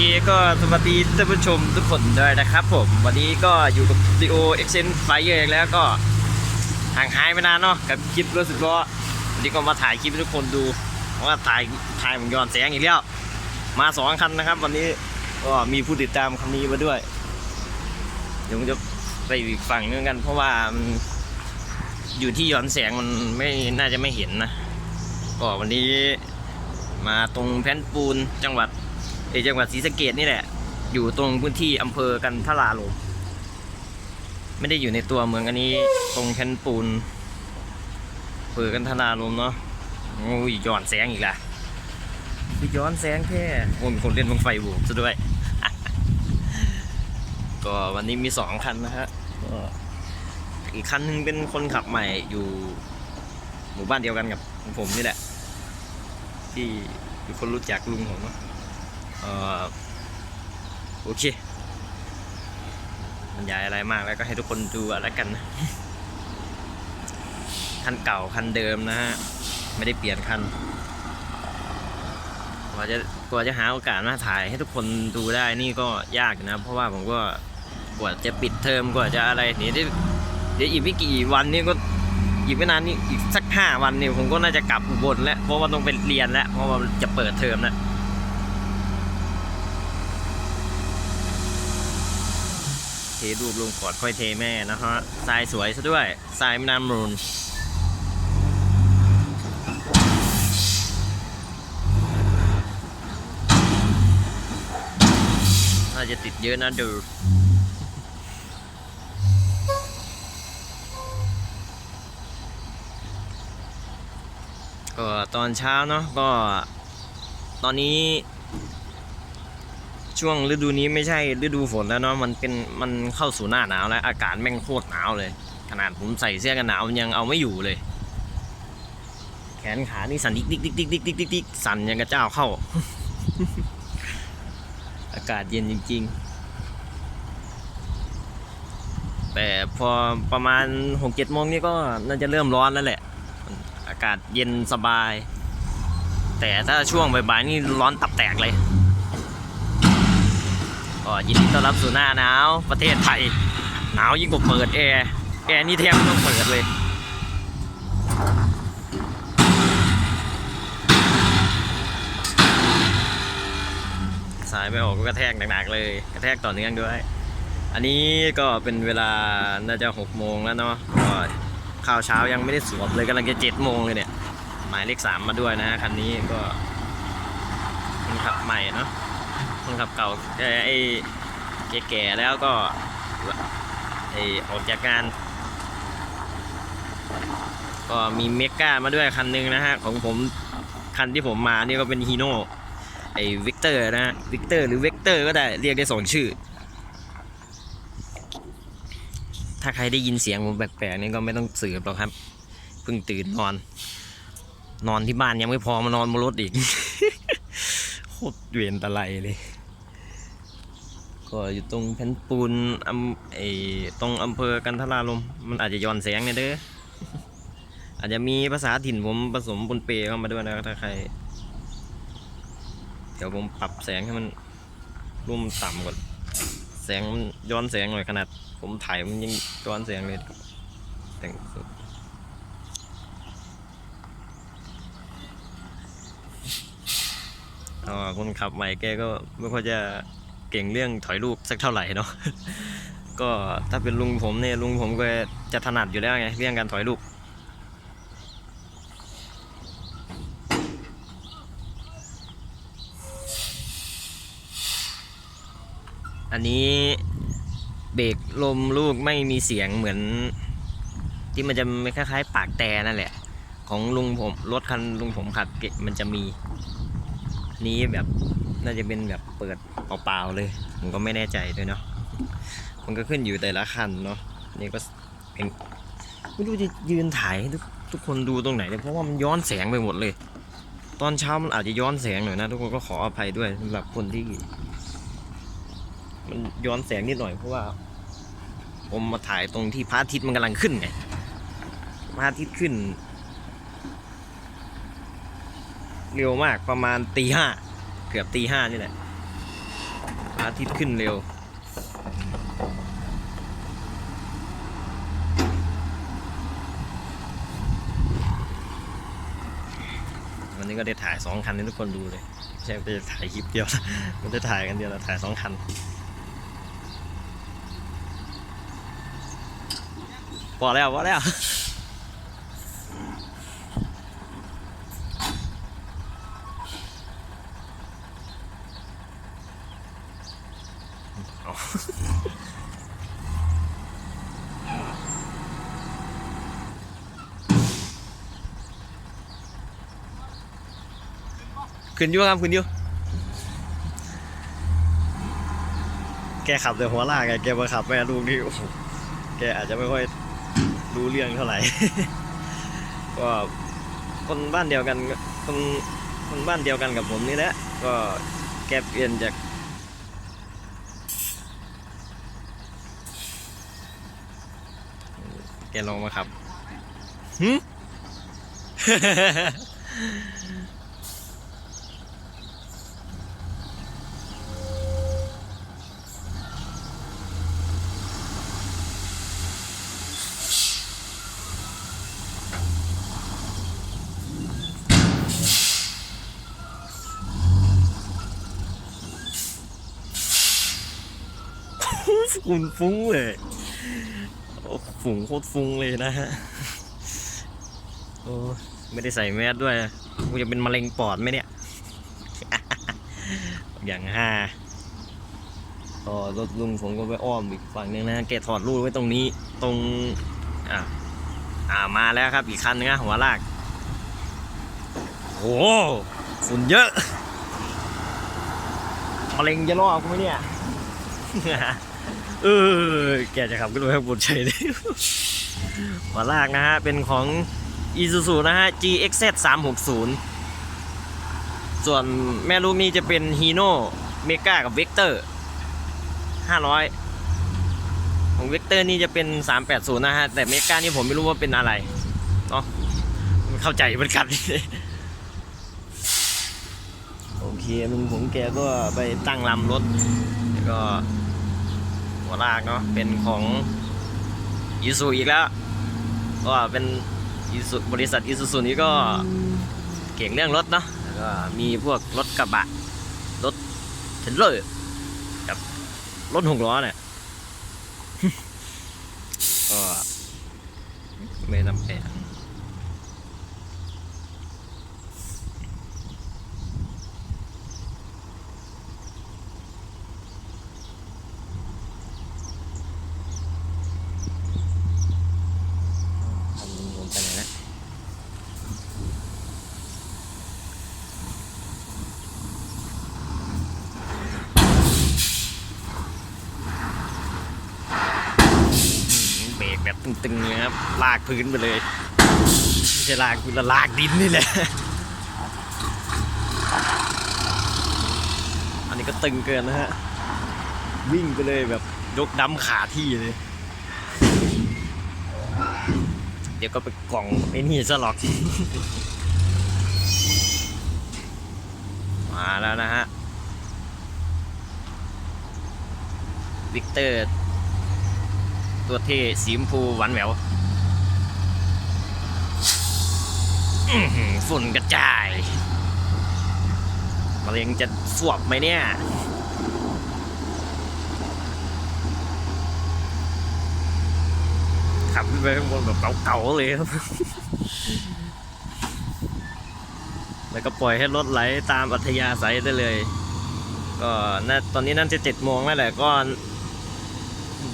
เคก็สวัสดีท่านผู้ชมทุกคนด้วยนะครับผม วันนี้ก็อยู่กับ Dio e x e n Fire อีกแล้วก็ห่างหายไปนานเนาะกับคลิปรู้สึกว่าวันนี้ก็มาถ่ายคลิปให้ทุกคนดูเพราะว่าถ่ายถ่ายมันย้อนแสงอีกแล้วมาสองคันนะครับ วันนี้ก็มีผู้ติดตามคันนี้มาด้วยเดี๋ยวผมจะไปอีกฝั่งนึงกัน เพราะว่าอยู่ที่ย้อนแสงมันไม่น่าจะไม่เห็นนะก็วันนี้มาตรงแผ่นปูนจังหวัด เออจังหวัดศรีสะเกดนี่แหละ อยู่ตรงพื้นที่อำเภอกันทราลมไม่ได้อยู่ในตัวเมืองอันนี้ ตรงแคนปูนอำเภอกันทราลมเนาะโอ้ยย้อนแสงอีกละไปย้อนแสงแค่โอ้ยมีคนเล่นบังไฟบุกซะด้วย ก็วันนี้มีสองคันนะฮะก็อีกคันหนึงเป็นคนขับใหม่อยู่หมู่บ้านเดียวกันกับผมนี่แหละ ที่มีคนรู้จักลุงผมเนาะเอ่อ โอเคมันยายอะไรมากแล้วก็ให้ทุกคนดูอะไรกันนะคันเก่าคันเดิมนะฮะ ไม่ได้เปลี่ยนคันกว่าจะกว่าจะหาโอกาสมาถ่ายให้ทุกคนดูได้นี่ก็ยากนะ เพราะว่าผมก็กว่าจะปิดเทอมกว่าจะอะไรนี่ได้เดี๋ยวอีกไม่กี่วันนี่ก็อีกไม่นานนี่อีกสักห้าวันนี่ผมก็น่าจะกลับอุบลแล้วเพราะว่าต้องไปเรียนแล้วเพราะว่าจะเปิดเทอมแล้ว เทรูปลงกอดค่อยเทแม่นะฮะทรายสวยซะด้วยทรายม่น้ำมูลน่าจะติดเยอะนะดูก็ตอนเช้าเนาะก็ตอนนี้ ช่วงฤดูนี้ไม่ใช่ฤดูฝนแล้วเนาะมันเป็นมันเข้าสู่หน้าหนาวแล้ว อากาศแม่งโคตรหนาวเลย ขนาดผมใส่เสื้อกันหนาวยังเอาไม่อยู่เลย แขนขานี่สั่นดิ๊กดิ๊กดิ๊กดิ๊กดิ๊กดิ๊กดิ๊กสั่นยังกระเจ้าเข้า อากาศเย็นจริง ๆ แต่พอประมาณหกเจ็ดโมงนี่ก็น่าจะเริ่มร้อนแล้วแหละ อากาศเย็นสบาย แต่ถ้าช่วงบ่ายๆนี่ร้อนตับแตกเลย ก็ยินดีต้อนรับสู่หน้าหนาว ประเทศไทย หนาวยิ่งกว่าเปิดแอร์ แอร์นี่แทบไม่ต้องเปิดเลยสายไม่ออกก็กระแทกหนักๆเลย กระแทกต่อเนื่องด้วย อันนี้ก็เป็นเวลาน่าจะหกโมงแล้วเนาะก็ข้าวเช้ายังไม่ได้สวมเลยกำลังจะเจ็ดโมงเลยเนี่ย หมายเลขสามมาด้วยนะคันนี้ก็คนขับใหม่เนาะ คนขับเก่าไอ้แก่ๆแล้วก็ไอ้ออกจากงานก็มีเมกามาด้วยคันหนึงนะฮะ ของผมคันที่ผมมานี่ก็เป็นฮีโน่ไอ้วิกเตอร์นะฮะวิกเตอร์หรือเวกเตอร์ก็ได้เรียกได้สองชื่อ ถ้าใครได้ยินเสียงผมแปลกๆนี่ก็ไม่ต้องสืบหรอกครับ เพิ่งตื่นนอน นอนที่บ้านยังไม่พอมานอนบนรถอีกโคตรเวียนตะไลเลย ก็อยู่ตรงแผ่นปูนอำไอตรงอำเภอกันทราลมมันอาจจะย้อนแสงเนี่ยเด้ออาจจะมีภาษาถิ่นผมผสมปนเปเข้ามาด้วยนะครับถ้าใคร เดี๋ยวผมปรับแสงให้มันรุ่มต่ำก่อนแสงมันย้อนแสงหน่อยขนาด ผมถ่ายมันยังย้อนแสงเลยแต่งสุดอ๋อคนขับใหม่แกก็ไม่ค่อยจะ เก่งเรื่องถอยรูปสักเท่าไหร่เนาะก็ถ้าเป็นลุงผมเนี่ยลุงผมก็จะถนัดอยู่แล้วไงเรื่องการถอยรูปอันนี้เบรกลมลูกไม่มีเสียงเหมือน ที่มันจะคล้ายๆ ปากแต่นั่นแหละ ของลุงผมรถคันลุงผมขับเกะมันจะมีนี้แบบ น่าจะเป็นแบบเปิดเปล่าๆเลย ผมก็ไม่แน่ใจด้วยเนาะมันก็ขึ้นอยู่แต่ละคันเนาะนี่ก็เองไม่รู้จะยืนถ่ายให้ทุกทุกคนดูตรงไหนเลยเพราะว่ามันย้อนแสงไปหมดเลย ตอนเช้ามันอาจจะย้อนแสงหน่อยนะทุกคนก็ขออภัยด้วยสำหรับคนที่ มันย้อนแสงนิดหน่อยเพราะว่า ผมมาถ่ายตรงที่พระอาทิตย์มันกำลังขึ้นไงพระอาทิตย์ขึ้น เร็วมากประมาณตีห้า เกือบตีห้านี่แหละอาทิตย์ขึ้นเร็ว วันนี้ก็ได้ถ่ายสองคันให้ทุกคนดูเลยไม่ใช่ไปถ่ายคลิปเดียวม่ได้ถ่ายกันเดียวเราถ่ายสองคันพอแล้วพอแล้ว เอา ขึ้นอยุ่ครับขึ้นอยุ่แกขับแต่หัวลากไงแกมาขับแม่ลูกนี่โอ้โหแกอาจจะไม่ค่อยรู้เรื่องเท่าไหร่ก็คนบ้านเดียวกันคนคนบ้านเดียวกันกับผมนี่แหละก็แกเปลี่ยนจากแกลองมาขับหึ ฝุ่นฟุ้งเลยฝุ่งโคตรฟุ้งเลยนะฮะโอ้ไม่ได้ใส่แมสด้วยกูจะเป็นมะเร็งปอดไหมเนี่ย อย่างห้าก็รถลุงผมก็ไปอ้อมอีกฝั่งนึงนะแกถอดรูดไว้ตรงนี้ตรง อ่าอ่ามาแล้วครับอีกคันนึงนะหัวลากโอ้ฝุ่นเยอะมะเร็งจะรอดกูไหมเนี่ย เออแกจะขับขึ้นไปข้างบนเฉยเลยหัวลากนะฮะ เป็นของ Isuzu นะฮะ GXZ 360 ส่วนแม่ลูกนี้จะเป็น Hino Mega กับ Vector 500 ของ Vector นี่จะเป็น 380 นะฮะ แต่ Mega นี่ผมไม่รู้ว่าเป็นอะไรเนาะเข้าใจเหมือนกันโอเคลุงผมแกก็ไปตั้งลำรถแล้วก็ หัวลากเนาะเป็นของยูซูอีกแล้วก็เป็นยูซูบริษัทยูซูซูนี้ก็เก่งเรื่องรถเนาะแล้วก็มีพวกรถกระบะรถเทนเลอร์กับรถหกล้อเนี่ยก็ไม่นำแพงทำลุงผมไปไหนนะอืมเบรก แบบตึงๆเลยครับ ลากพื้นไปเลยไม่ใช่ลากพื้นละลากดินนี่แหละ อันนี้ก็ตึงเกินนะฮะ วิ่งไปเลยแบบยกดำขาที่เลย เดี๋ยวก็ไปกล่องไอ้นี่ซะหรอก มาแล้วนะฮะ วิกเตอร์ ตัวเท่สีชมพูหวานแหววฝุ่นกระจายมะเร็งจะสวบไหมเนี่ยขับไปข้างบนแบบเก่าๆเลยครับ แล้วก็ปล่อยให้รถไหลตามอัธยาศัยได้เลย ก็น่าตอนนี้น่าจะเจ็ดโมงแล้วแหละก็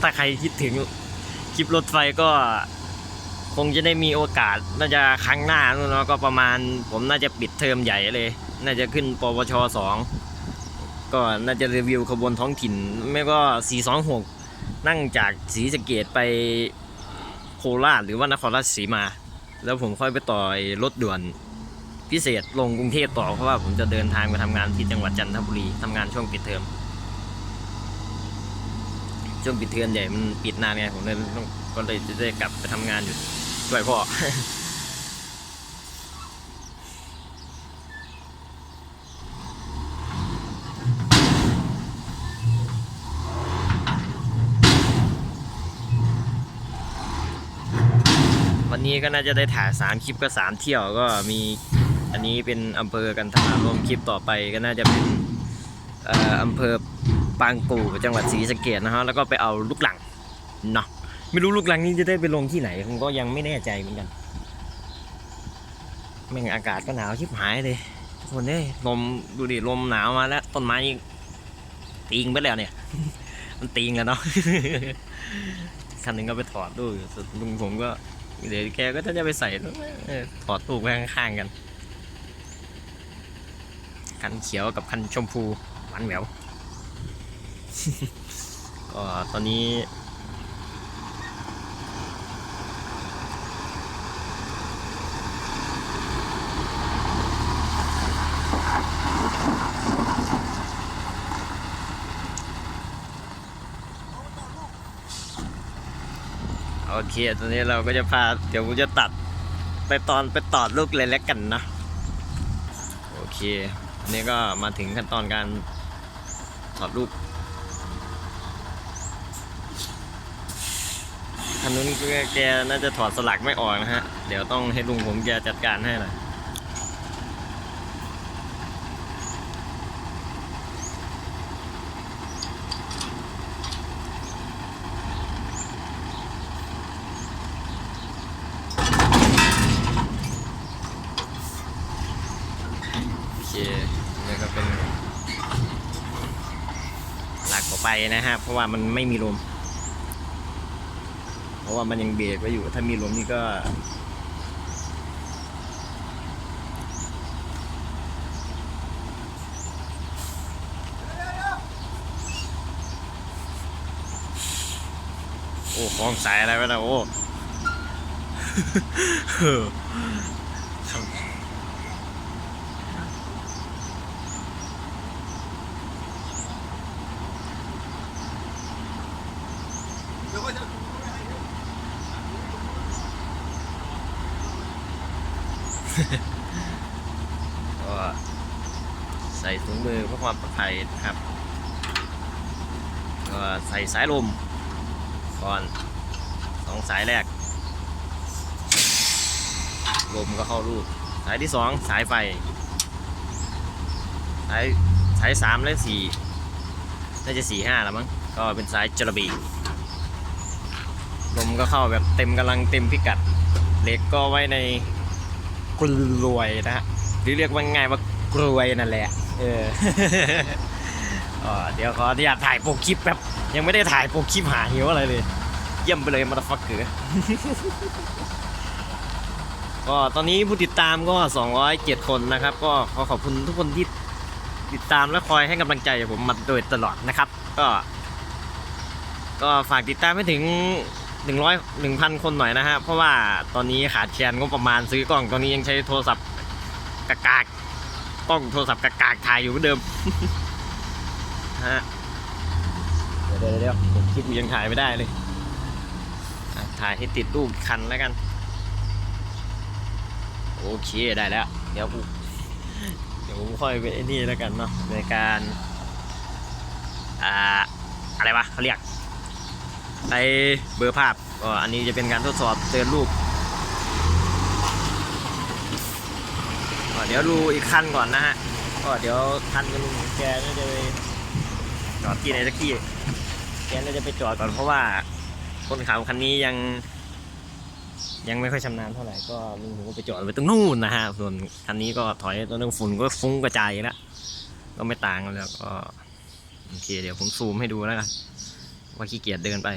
ถ้าใครคิดถึง คลิปรถไฟก็ คงจะได้มีโอกาส น่าจะครั้งหน้านู่นเนาะก็ประมาณ ผมน่าจะปิดเทอมใหญ่เลย น่าจะขึ้นปวชสองก็น่าจะรีวิวขบวนท้องถิ่น ไม่ก็ 426 นั่งจากศรีสะเกดไปโคราชหรือว่านครราชสีมา แล้วผมค่อยไปต่อยรถด่วนพิเศษลงกรุงเทพต่อเพราะว่าผมจะเดินทางไปทำงานที่จังหวัดจันทบุรีทำงานช่วงปิดเทอม ช่วงปิดเทอมใหญ่มันปิดนานไงผมเลยต้องก็เลยจะได้กลับไปทำงานอยู่ช่วยพ่อวันนี้ก็น่าจะได้ถ่ายสามคลิปก็สามเที่ยวก็มีอันนี้เป็นอำเภอกันทารวมคลิปต่อไปก็น่าจะเป็นอำเภอ ปางกู่จังหวัดศรีสะเกษนะฮะแล้วก็ไปเอาลูกหลังเนาะไม่รู้ลูกหลังนี้จะได้ไปลงที่ไหนผมก็ยังไม่แน่ใจเหมือนกันแม่งอากาศก็หนาวชิบหายเลยทุกคนเอ้ยลมดูดิลมหนาวมาแล้วต้นไม้ตีงไปแล้วเนี่ย มันตีงกันเนาะคันหนึ่งก็ไปถอดดูส่วนลุงผมก็เดี๋ยวแกก็จะไปใส่ถอดตู้ไว้ข้างๆกันคันเขียวกับคันชมพูหวานแหวว ก็ตอนนี้ โอเค ตอนนี้เราก็จะพา เดี๋ยวผมจะตัดไปตอนไปตอดลูกเลยแล้วกันนะ โอเค อันนี้ก็มาถึงขั้นตอนการถอดลูก นนู้นแกน่าจะถอดสลักไม่ออกนะฮะ เดี๋ยวต้องให้ลุงผมแกจัดการให้หน่อยโอเคนี่ก็เป็นหลักต่อไปนะฮะ เพราะว่ามันไม่มีลม ราะว่ามันยังเบรกไว้อยู่ ถ้ามีลมนี่ก็โอ้คล้องสายอะไรวะนะโอ้ ก็ใส่ถุงมือเพื่อความปลอดภัยนะครับ ก็ใส่สายลมก่อนสองสายแรก ลมก็เข้ารูป สายที่สองสายไฟ สายสายสามและสี่น่าจะสี่ห้าแล้วมั้ง ก็เป็นสายจระบีลมก็เข้าแบบเต็มกำลังเต็มพิกัด เหล็กก็ไว้ใน กลวยนะฮะหรือเรียกว่าง่ายว่ากลวยนั่นแหละ เออเดี๋ยวขออนุญาตถ่ายโปรคลิปแป๊บยังไม่ได้ถ่ายโปรคลิปหาหิวอะไรเลย เยี่ยมไปเลยมาตฟักเกือก็ตอนนี้ผู้ติดตามก็ 207 คนนะครับ ก็ขอขอบคุณทุกคนที่ติดตามและคอยให้กำลังใจผมมาโดยตลอดนะครับ ก็ ก็ฝากติดตามให้ถึง 100 1,000 คนหน่อยนะฮะเพราะว่าตอนนี้ขาดแคลนงบประมาณซื้อกล้องตอนนี้ยังใช้โทรศัพท์กากากกล้องโทรศัพท์กากากถ่ายอยู่เหมือนเดิมฮะเดี๋ยวเดี๋ยวเดี๋ยวผมคลิปกูยังถ่ายไม่ได้เลยถ่ายให้ติดรูปคันแล้วกัน โอเคได้แล้ว เดี๋ยวเดี๋ยวผมค่อยไปนี่แล้วกันเนาะในการอ่าอะไรวะเขาเรียก ไปเบอร์ภาพก็อันนี้จะเป็นการทดสอบเตือนรูปก็เดี๋ยวดูอีกคันก่อนนะฮะก็เดี๋ยวคันกับลุงแกน่าจะไปจอดที่ไหนสักที่แกน่าจะไปจอดก่อนเพราะว่าคนขับคันนี้ยัง ยังไม่ค่อยชำนาญเท่าไหร่ก็ลุงผมก็ไปจอดไว้ตรงนู่นนะฮะส่วนคันนี้ก็ถอยตอนนึงฝุ่นก็ฟุ้งกระจายแล้วก็ไม่ต่างกันแล้วก็โอเคเดี๋ยวผมซูมให้ดูแล้วกัน ว่าขี้เกียจเดินไป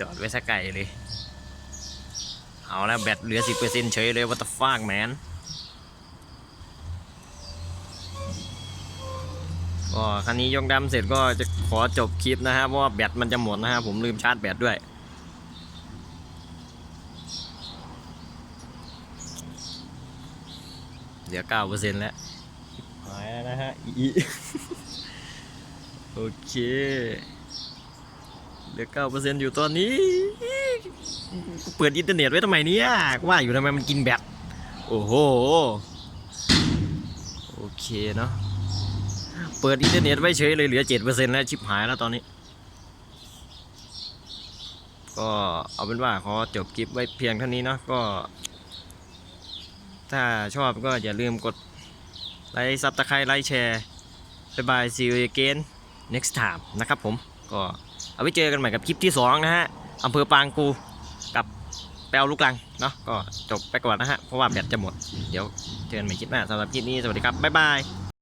จอดไว้สักไก่เลย เอาแล้วแบตเหลือสิบเปอร์เซ็นต์เฉยเลยวัตฟากแมนก็คันนี้ยกดำเสร็จก็จะขอจบคลิปนะฮะเพราะว่าแบตมันจะหมดนะฮะผมลืมชาร์จแบตด้วย เหลือเก้าเปอร์เซ็นต์แล้วหายแล้วนะฮะอีโอเคเหลือเก้าเปอร์เซ็นต์อยู่ตอนนี้ เปิดอินเทอร์เน็ตไว้ทำไมเนี่ยว่าอยู่ทำไมมันกินแบตโอ้โหโอเคเนาะเปิดอินเทอร์เน็ตไว้เฉยเลยเหลือเจ็ดเปอร์เซ็นต์แล้วชิบหายแล้วตอนนี้ ก็เอาเป็นว่าขอจบคลิปไว้เพียงเท่านี้เนาะก็ ถ้าชอบก็อย่าลืมกดไลค์ซับตะไคร้ไลค์แชร์บายบาย see you again next time นะครับผม ก็เอาไว้เจอกันใหม่กับคลิปที่ 2 นะฮะอำเภอปางกูกับแปลวลูกลังเนาะก็จบไปก่อนนะฮะ เพราะว่าแบตจะหมด เดี๋ยวเจอกันใหม่คลิปหน้าสำหรับคลิปนี้ สวัสดีครับ บ๊ายบาย